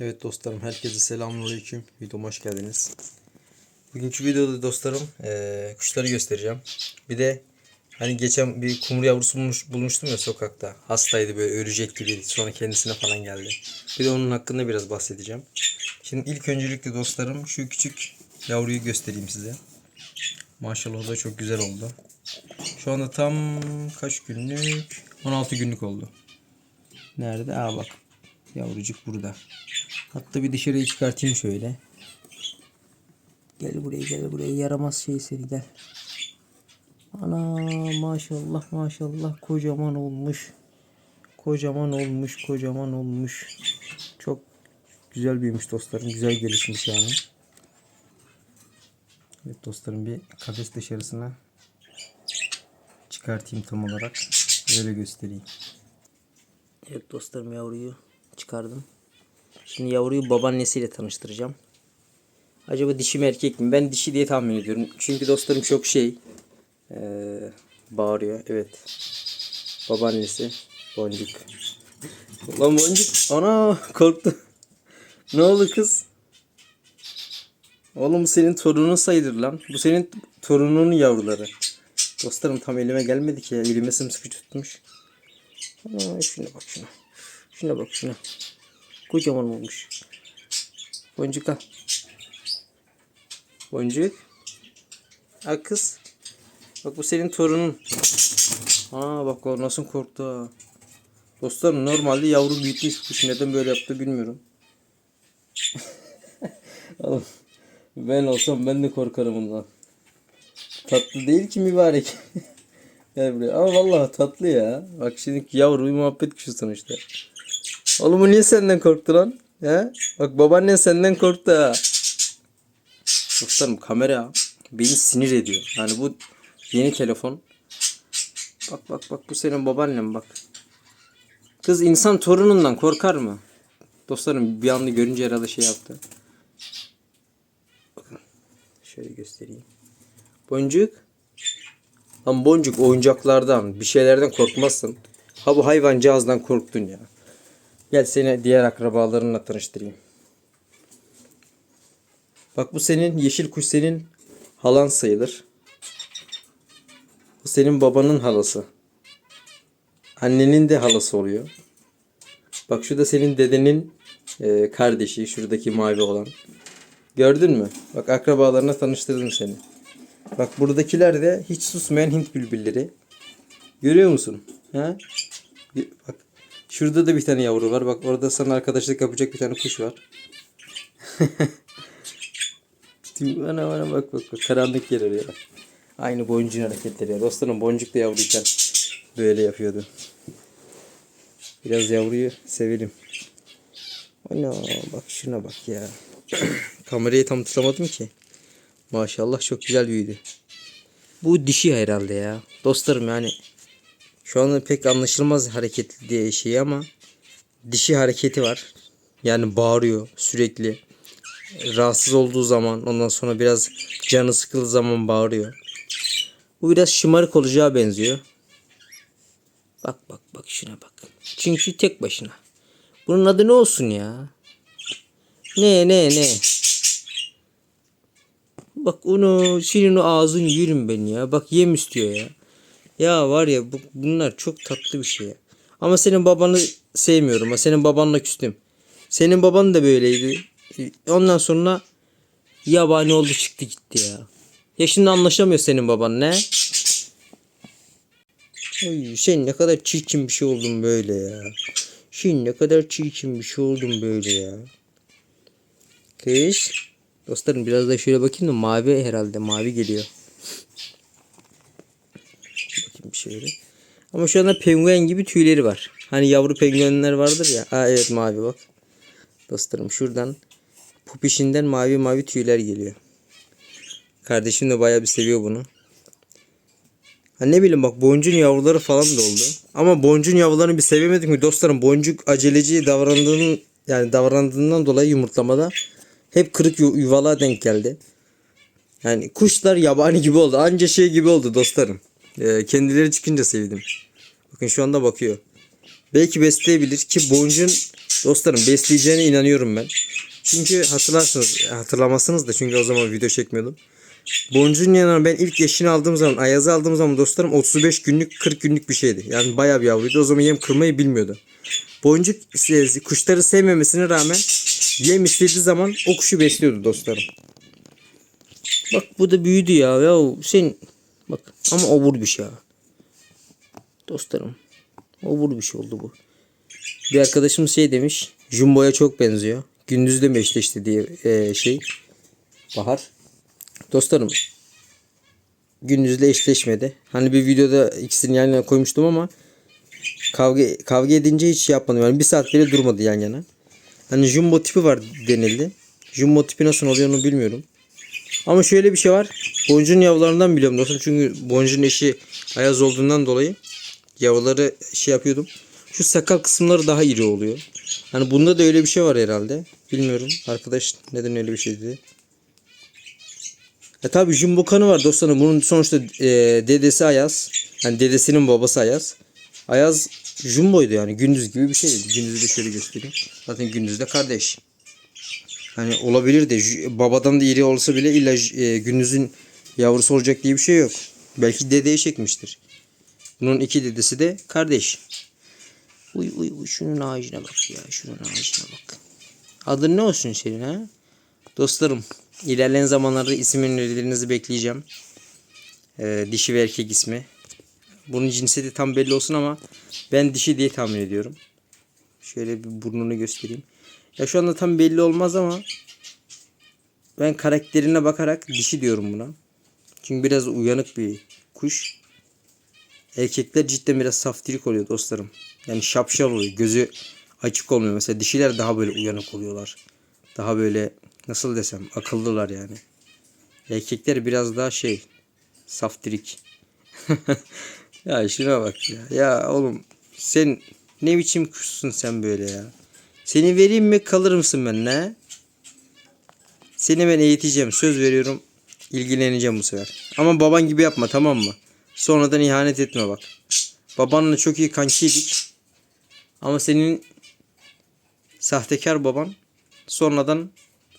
Evet dostlarım herkese selamünaleyküm. Videoma hoş geldiniz. Bugünkü videoda dostlarım eee, kuşları göstereceğim. Bir de hani geçen bir kumru yavrusu bulmuş, bulmuştum ya sokakta. Hastaydı böyle ölecek gibi. Sonra kendisine falan geldi. Bir de onun hakkında biraz bahsedeceğim. Şimdi ilk öncelikle dostlarım şu küçük yavruyu göstereyim size. Maşallah o da çok güzel oldu. Şu anda tam kaç günlük? 16 günlük oldu. Nerede? Aa bak. Yavrucuk burada. Hatta bir dışarıya çıkartayım şöyle. Gel buraya gel buraya yaramaz şey seni gel. Ana maşallah maşallah kocaman olmuş. Kocaman olmuş kocaman olmuş. Çok güzel büyümüş dostlarım. Güzel gelişmiş yani. Evet dostlarım bir kafes dışarısına çıkartayım tam olarak. Böyle göstereyim. Evet dostlarım yavruyu çıkardım. Şimdi yavruyu babaannesiyle tanıştıracağım. Acaba dişi mi erkek mi? Ben dişi diye tahmin ediyorum. Çünkü dostlarım çok şey eee, bağırıyor. Evet. Babaannesi Boncuk. Lan Boncuk. Ana korktu. ne oldu kız? Oğlum senin torunun sayılır lan. Bu senin torununun yavruları. Dostlarım tam elime gelmedi ki ya. Elime sımsıkı tutmuş. Aa, şuna bak şuna. Şuna bak şuna. Kocaman olmuş. Boncuk al. Boncuk. Al kız. Bak bu senin torunun. Aa bak o nasıl korktu ha. Dostlarım normalde yavru büyütmüş kuş. Neden böyle yaptı bilmiyorum. Oğlum, ben olsam ben de korkarım ondan. Tatlı değil ki mübarek. Gel buraya. Ama vallahi tatlı ya. Bak şimdi yavru bir muhabbet kuşu sonuçta. Oğlum bu niye senden korktu lan? He? Bak babaannen senden korktu ha. Dostlarım kamera beni sinir ediyor. Yani bu yeni telefon. Bak bak bak bu senin babaannen bak. Kız insan torunundan korkar mı? Dostlarım bir anda görünce herhalde şey yaptı. Şöyle göstereyim. Boncuk. Lan boncuk oyuncaklardan bir şeylerden korkmazsın. Ha bu hayvancağızdan korktun ya. Gel seni diğer akrabalarınla tanıştırayım. Bak bu senin yeşil kuş senin halan sayılır. Bu senin babanın halası. Annenin de halası oluyor. Bak şu da senin dedenin e, kardeşi. Şuradaki mavi olan. Gördün mü? Bak akrabalarına tanıştırdım seni. Bak buradakiler de hiç susmayan Hint bülbülleri. Görüyor musun? Ha? Bak şurada da bir tane yavru var. Bak orada sana arkadaşlık yapacak bir tane kuş var. bana bana bak bak bak karanlık yer. Bak. Aynı boncuğun hareketleri ya. Dostlarım boncuk da yavruyken böyle yapıyordu. Biraz yavruyu sevelim. Ana bak şuna bak ya. Kamerayı tam tutamadım ki. Maşallah çok güzel büyüdü. Bu dişi herhalde ya. Dostlarım yani şu anda pek anlaşılmaz hareketli diye şey ama dişi hareketi var. Yani bağırıyor sürekli. Rahatsız olduğu zaman ondan sonra biraz canı sıkıldığı zaman bağırıyor. Bu biraz şımarık olacağı benziyor. Bak bak bak şuna bak. Çünkü tek başına. Bunun adı ne olsun ya? Ne ne ne? Bak onu senin o ağzın yerim ben ya. Bak yem istiyor ya. Ya var ya bu, bunlar çok tatlı bir şey. ya. Ama senin babanı sevmiyorum. Ha. Senin babanla küstüm. Senin baban da böyleydi. Ondan sonra yabani oldu çıktı gitti ya. Ya şimdi anlaşamıyor senin baban ne? Ay, sen ne kadar çirkin bir şey oldun böyle ya. Sen ne kadar çirkin bir şey oldun böyle ya. Kız. Dostlarım biraz da şöyle bakayım da mavi herhalde mavi geliyor. Bakayım bir şöyle. Ama şu anda penguen gibi tüyleri var. Hani yavru penguenler vardır ya. Aa evet mavi bak. Dostlarım şuradan pupişinden mavi mavi tüyler geliyor. Kardeşim de bayağı bir seviyor bunu. Ha ne bileyim bak boncun yavruları falan da oldu. Ama boncun yavrularını bir sevemedim ki dostlarım. Boncuk aceleci davrandığının yani davrandığından dolayı yumurtlamada hep kırık yu- yuvalığa denk geldi. Yani kuşlar yabani gibi oldu. Anca şey gibi oldu dostlarım. Ee, kendileri çıkınca sevdim. Bakın şu anda bakıyor. belki besleyebilir ki boncuğun dostlarım besleyeceğine inanıyorum ben. Çünkü hatırlarsınız hatırlamazsınız da çünkü o zaman video çekmiyordum. Boncuğun yanına ben ilk eşini aldığım zaman Ayaz'ı aldığım zaman dostlarım 35 günlük 40 günlük bir şeydi. Yani bayağı bir yavruydu. O zaman yem kırmayı bilmiyordu. Boncuk kuşları sevmemesine rağmen yem istediği zaman o kuşu besliyordu dostlarım. Bak bu da büyüdü ya. Ya sen bak ama obur bir şey ha. Dostlarım. Obur bir şey oldu bu. Bir arkadaşım şey demiş. Jumbo'ya çok benziyor. Gündüzle mi eşleşti diye e, şey. Bahar. Dostlarım. Gündüzle eşleşmedi. Hani bir videoda ikisini yan yana koymuştum ama kavga kavga edince hiç şey yapmadım. Yani bir saat bile durmadı yan yana. Hani jumbo tipi var denildi. Jumbo tipi nasıl oluyor onu bilmiyorum. Ama şöyle bir şey var. Boncuğun yavrularından biliyorum dostum. Çünkü boncuğun eşi ayaz olduğundan dolayı yavruları şey yapıyordum. Şu sakal kısımları daha iri oluyor. Hani bunda da öyle bir şey var herhalde. Bilmiyorum. Arkadaş neden öyle bir şey dedi. E tabi jumbo kanı var dostlarım. Bunun sonuçta e, dedesi Ayaz. Yani dedesinin babası Ayaz. Ayaz jumboydu yani. Gündüz gibi bir şeydi. Gündüzü de şöyle göstereyim. Zaten gündüz de kardeş. Hani olabilir de babadan da iri olsa bile illa e, gündüzün yavrusu olacak diye bir şey yok. Belki dedeye çekmiştir. Bunun iki dedesi de kardeş. Uy uy uy şunun ağacına bak ya. Şunun ağacına bak. Adın ne olsun senin ha? Dostlarım ilerleyen zamanlarda isim önerilerinizi bekleyeceğim. Ee, dişi ve erkek ismi. Bunun cinsiyeti tam belli olsun ama ben dişi diye tahmin ediyorum. Şöyle bir burnunu göstereyim. Ya şu anda tam belli olmaz ama ben karakterine bakarak dişi diyorum buna. Çünkü biraz uyanık bir kuş. Erkekler cidden biraz saftirik oluyor dostlarım. Yani şapşal oluyor. Gözü açık olmuyor. Mesela dişiler daha böyle uyanık oluyorlar. Daha böyle nasıl desem akıllılar yani. Erkekler biraz daha şey saftirik. ya şuna bak ya. Ya oğlum sen ne biçim kuşsun sen böyle ya. Seni vereyim mi kalır mısın benimle? Seni ben eğiteceğim. Söz veriyorum. ilgileneceğim bu sefer. Ama baban gibi yapma tamam mı? Sonradan ihanet etme bak. Babanla çok iyi kankiydik. Ama senin sahtekar baban sonradan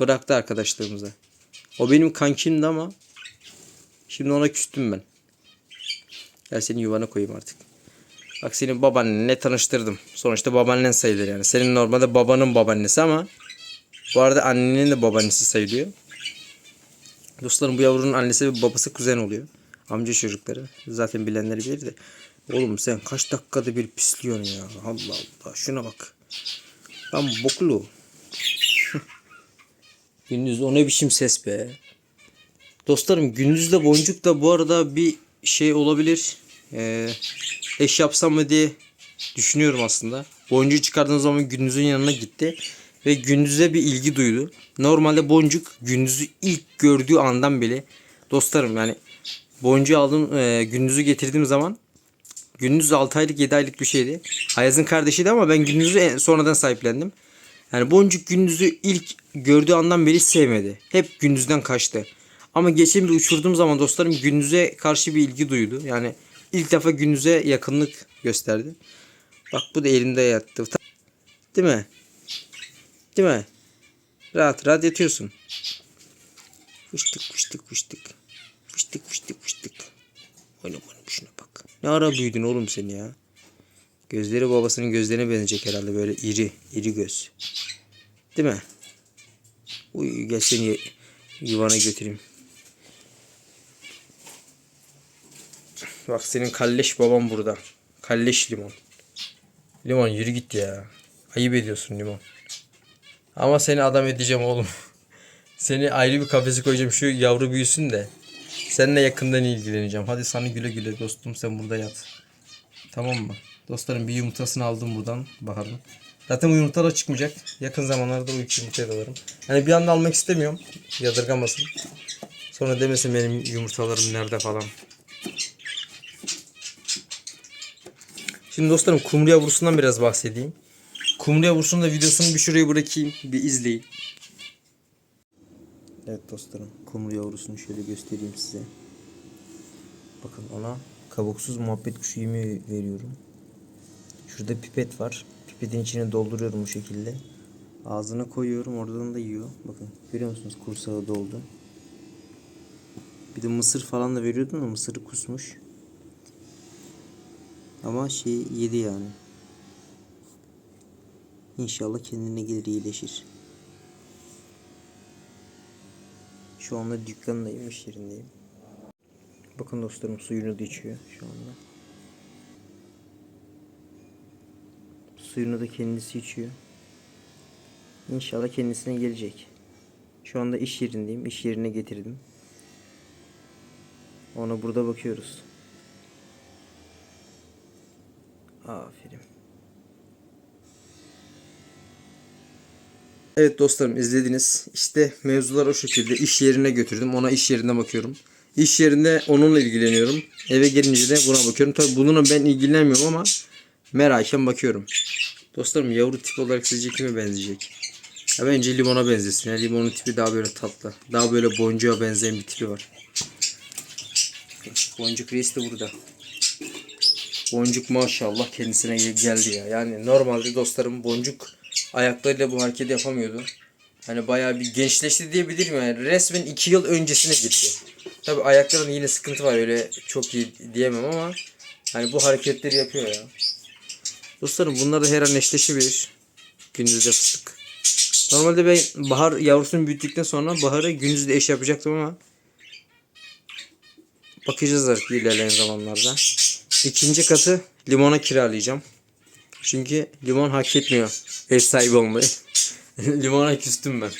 bıraktı arkadaşlığımızı. O benim kankimdi ama şimdi ona küstüm ben. Gel seni yuvana koyayım artık. Bak senin babaannenle tanıştırdım. Sonuçta babaannen sayılır yani. Senin normalde babanın babaannesi ama bu arada annenin de babaannesi sayılıyor. Dostlarım bu yavrunun annesi ve babası kuzen oluyor. Amca çocukları. Zaten bilenleri bilir de. Oğlum sen kaç dakikada bir pisliyorsun ya. Allah Allah. Şuna bak. Lan boklu. Gündüz o ne biçim ses be. Dostlarım gündüzle boncuk da bu arada bir şey olabilir. Ee, eş yapsam mı diye düşünüyorum aslında. Boncuğu çıkardığım zaman gündüzün yanına gitti. Ve gündüze bir ilgi duydu. Normalde boncuk gündüzü ilk gördüğü andan bile dostlarım yani boncuğu aldım e, gündüzü getirdiğim zaman gündüz 6 aylık 7 aylık bir şeydi. Ayaz'ın kardeşiydi ama ben gündüzü en- sonradan sahiplendim. Yani boncuk gündüzü ilk gördüğü andan beri sevmedi. Hep gündüzden kaçtı. Ama geçen bir uçurduğum zaman dostlarım gündüze karşı bir ilgi duydu. Yani ilk defa gündüze yakınlık gösterdi. Bak bu da elimde yattı. Değil mi? Değil mi? Rahat rahat yatıyorsun. Fıştık fıştık fıştık. Fıştık fıştık fıştık. Oynama oynama şuna bak. Ne ara büyüdün oğlum sen ya. Gözleri babasının gözlerine benzeyecek herhalde böyle iri iri göz. Değil mi? Uy gel seni yuvana götüreyim. Bak senin kalleş babam burada. Kalleş limon. Limon yürü git ya. Ayıp ediyorsun limon. Ama seni adam edeceğim oğlum. Seni ayrı bir kafese koyacağım şu yavru büyüsün de. Seninle yakından ilgileneceğim. Hadi sana güle güle dostum sen burada yat. Tamam mı? Dostlarım bir yumurtasını aldım buradan Bahar'ın. Zaten bu yumurta da çıkmayacak. Yakın zamanlarda o iki yumurtayı da alırım. Yani bir anda almak istemiyorum. Yadırgamasın. Sonra demesin benim yumurtalarım nerede falan. Şimdi dostlarım kumru yavrusundan biraz bahsedeyim. Kumru yavrusunun da videosunu bir şuraya bırakayım. Bir izleyin. Evet dostlarım. Kumru yavrusunu şöyle göstereyim size. Bakın ona kabuksuz muhabbet kuşu yemeği veriyorum. Şurada pipet var. Pipetin içine dolduruyorum bu şekilde. Ağzına koyuyorum oradan da yiyor. Bakın görüyor musunuz kursağı doldu. Bir de mısır falan da veriyordum da mısırı kusmuş. Ama şey yedi yani. İnşallah kendine gelir iyileşir. Şu anda dükkandayım, iş yerindeyim. Bakın dostlarım suyunu da içiyor şu anda. Suyunu da kendisi içiyor. İnşallah kendisine gelecek. Şu anda iş yerindeyim. İş yerine getirdim. Ona burada bakıyoruz. Aferin. Evet dostlarım izlediniz. İşte mevzular o şekilde. İş yerine götürdüm. Ona iş yerinde bakıyorum. İş yerinde onunla ilgileniyorum. Eve gelince de buna bakıyorum. Tabi bununla ben ilgilenmiyorum ama meraken bakıyorum. Dostlarım yavru tip olarak sizce kime benzeyecek? Ya bence limona benzesin. Ya limonun tipi daha böyle tatlı. Daha böyle boncuğa benzeyen bir tipi var. Boncuk reis de burada. Boncuk maşallah kendisine gel- geldi ya. Yani normalde dostlarım boncuk ayaklarıyla bu hareketi yapamıyordu. Hani bayağı bir gençleşti diyebilirim yani. Resmen 2 yıl öncesine gitti. Tabi ayaklarında yine sıkıntı var öyle çok iyi diyemem ama hani bu hareketleri yapıyor ya. Dostlarım bunlar da her an eşleşebilir. Gündüzde fıstık. Normalde ben bahar yavrusunu büyüttükten sonra baharı gündüzde eş yapacaktım ama bakacağız artık ilerleyen zamanlarda. İkinci katı limona kiralayacağım. Çünkü limon hak etmiyor ev sahibi olmayı. Limona küstüm ben.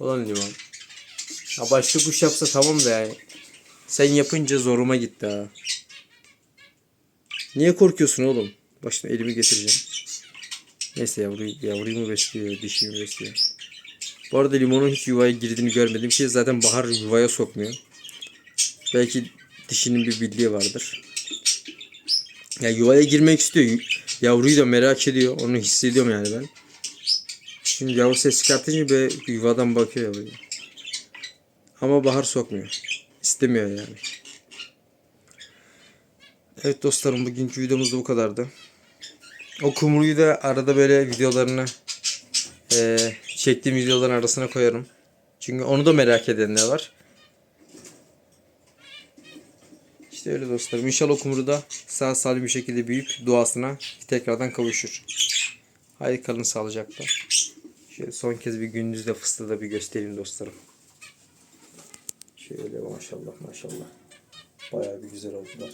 Ulan limon. Ha başka kuş yapsa tamam da yani. Sen yapınca zoruma gitti ha. Niye korkuyorsun oğlum? Başına elimi getireceğim. Neyse yavruyu, yavruyu mu besliyor, dişiyi besliyor? Bu arada limonun hiç yuvaya girdiğini görmedim ki zaten bahar yuvaya sokmuyor. Belki dişinin bir bildiği vardır. Ya yuvaya girmek istiyor. Yavruyu da merak ediyor. Onu hissediyorum yani ben. Şimdi yavru ses çıkartınca böyle yuvadan bakıyor yavruya. Ama bahar sokmuyor. İstemiyor yani. Evet dostlarım bugünkü videomuz da bu kadardı. O kumruyu da arada böyle videolarını eee çektiğim videoların arasına koyarım. Çünkü onu da merak edenler var. İşte öyle dostlarım. İnşallah kumru da sağ salim bir şekilde büyüyüp duasına tekrardan kavuşur. Haydi kalın sağlıcakla. Şöyle son kez bir gündüzde fıstığı da bir göstereyim dostlarım. Şöyle maşallah maşallah. Bayağı bir güzel oldular.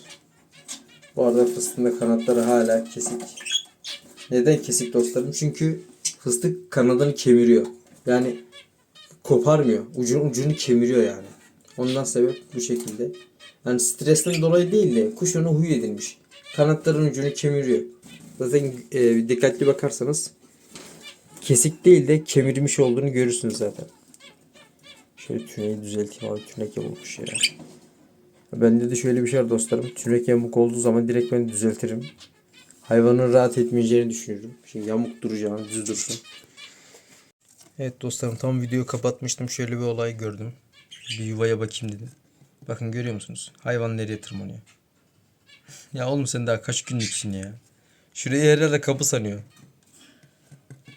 Bu arada fıstığın da kanatları hala kesik. Neden kesik dostlarım? Çünkü fıstık kanadını kemiriyor. Yani koparmıyor. Ucunu, ucunu kemiriyor yani. Ondan sebep bu şekilde. Yani stresten dolayı değil de kuş onu huy edilmiş. Kanatların ucunu kemiriyor. Zaten e, dikkatli bakarsanız kesik değil de kemirmiş olduğunu görürsünüz zaten. Şöyle tüneyi düzelteyim abi tünek yamulmuş ya. Bende de şöyle bir şey var dostlarım. Tünek yamuk olduğu zaman direkt ben düzeltirim. Hayvanın rahat etmeyeceğini düşünüyorum. Şimdi yamuk duracağını düz dursun. Evet dostlarım tam videoyu kapatmıştım. Şöyle bir olay gördüm. Bir yuvaya bakayım dedim. Bakın görüyor musunuz? Hayvan nereye tırmanıyor? Ya oğlum sen daha kaç günlüksün ya? Şurayı herhalde kapı sanıyor.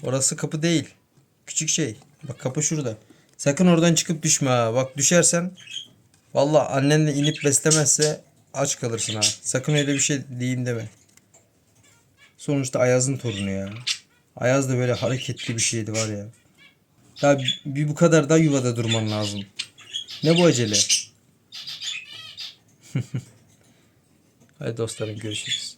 Orası kapı değil. Küçük şey. Bak kapı şurada. Sakın oradan çıkıp düşme ha. Bak düşersen Valla annenle inip beslemezse aç kalırsın ha. Sakın öyle bir şey diyeyim deme. Sonuçta Ayaz'ın torunu ya. Ayaz da böyle hareketli bir şeydi var ya. Ya bir bu kadar da yuvada durman lazım. Ne bu acele? Hadi dostlarım görüşürüz.